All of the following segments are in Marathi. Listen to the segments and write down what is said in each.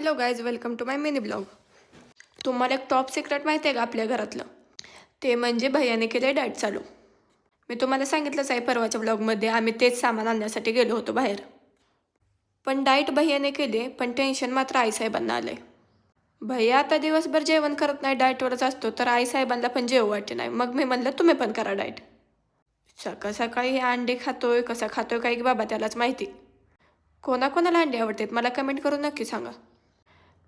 Hello guys welcome to my mini blog तुम्हाला एक टॉप सिक्रेट माहिती आहे का आपल्या घरातलं? ते म्हणजे भैयाने केले डाएट चालू. मी तुम्हाला सांगितलंच आहे परवाच्या ब्लॉगमध्ये आम्ही तेच सामान आणण्यासाठी गेलो होतो बाहेर. पण डाएट भैयाने केले पण टेन्शन मात्र आईसाहेबांना आहे भैया आता दिवसभर जेवण करत नाही डाएटवरच असतो तर आईसाहेबांना पण जेव वाटते नाही. मग मी म्हणलं तुम्ही पण करा डाएट सकाळ सकाळी हे अंडे खातोय कसा खातोय काय की बाबा त्यालाच माहिती. कोणाकोणाला अंडे आवडतात मला कमेंट करून नक्की सांगा.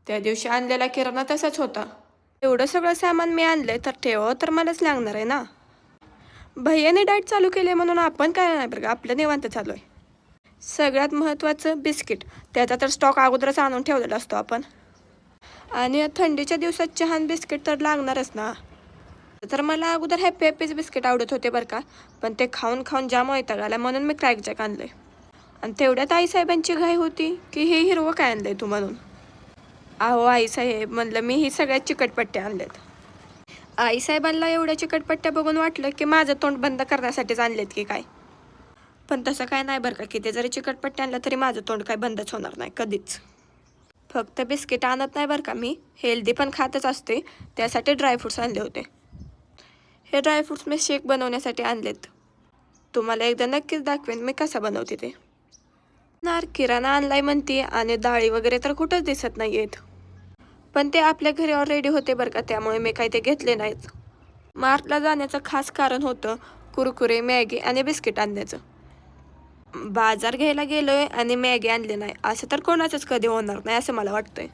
त्या दिवशी आणलेला किराणा तसाच होता. एवढं सगळं सामान मी आणलंय तर ठेव तर मलाच लागणार आहे ना? भैयाने डाएट चालू केले म्हणून आपण काय नाही बरं आपलं निवांत चालू आहे. सगळ्यात महत्त्वाचं बिस्किट. त्याचा तर स्टॉक अगोदरच आणून ठेवलेला असतो आपण. आणि थंडीच्या दिवसात चहान बिस्किट तर लागणारच ना? तर मला अगोदर हॅपी हॅपीच बिस्किट आवडत होते बरं का पण ते खाऊन खाऊन जाम वैताग आला म्हणून मी क्रॅकजॅक आणलं आणले आणि तेवढ्यात आईसाहेबांची घाई होती की हे हिरवं काय आणलं आहे तू म्हणून? अहो आईसाहेब म्हणलं मी ही सगळ्यात चिकटपट्ट्या आणल्यात. आईसाहेबांना एवढ्या चिकटपट्ट्या बघून वाटलं की माझं तोंड बंद करण्यासाठीच आणलेत की काय? पण तसं काय नाही बरं का की ते जरी चिकटपट्ट्या आणलं तरी माझं तोंड काय बंदच होणार नाही कधीच. फक्त बिस्किट आणत नाही बरं का मी हेल्दी पण खातच असते त्यासाठी ड्रायफ्रुट्स आणले होते. हे ड्रायफ्रुट्स मी शेक बनवण्यासाठी आणलेत. तुम्हाला एकदा नक्कीच दाखवेन मी कसा बनवते ते. नार किराणा आणलाय म्हणते आणि डाळी वगैरे तर कुठंच दिसत नाही आहेत पण ते आपल्या घरी ऑलरेडी होते बरं का त्यामुळे मी काही ते घेतले नाहीत. मार्टला जाण्याचं खास कारण होतं कुरकुरे मॅगी आणि बिस्किट आणण्याचं. बाजार घ्यायला गेलोय आणि मॅगी आणली नाही. असं तर कोणाचंच कधी होणार नाही असं मला वाटतंय.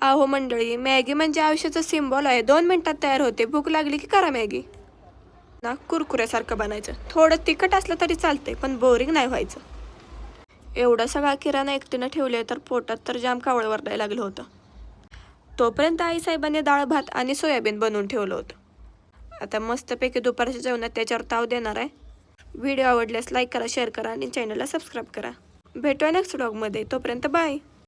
अहो मंडळी मॅगी म्हणजे आयुष्याचं सिम्बॉल आहे. दोन मिनटात तयार होते. भूक लागली की करा मॅगी. ना कुरकुऱ्यासारखं बनायचं. थोडं तिखट असलं तरी चालतंय पण बोरिंग नाही व्हायचं. एवढा सगळा किराणा एकटीनं ठेवले तर पोटात तर जाम कावळ वरडायला लागलं होतं. तोपर्यंत आईसाहेबांनी डाळ भात आणि सोयाबीन बनवून ठेवलं होतं. आता मस्तपैकी दुपारच्या जेवणात त्याच्यावर ताव देणार आहे. व्हिडिओ आवडल्यास लाईक करा शेअर करा आणि चॅनलला सबस्क्राईब करा. भेटूया नेक्स्ट व्लॉगमध्ये तोपर्यंत बाय.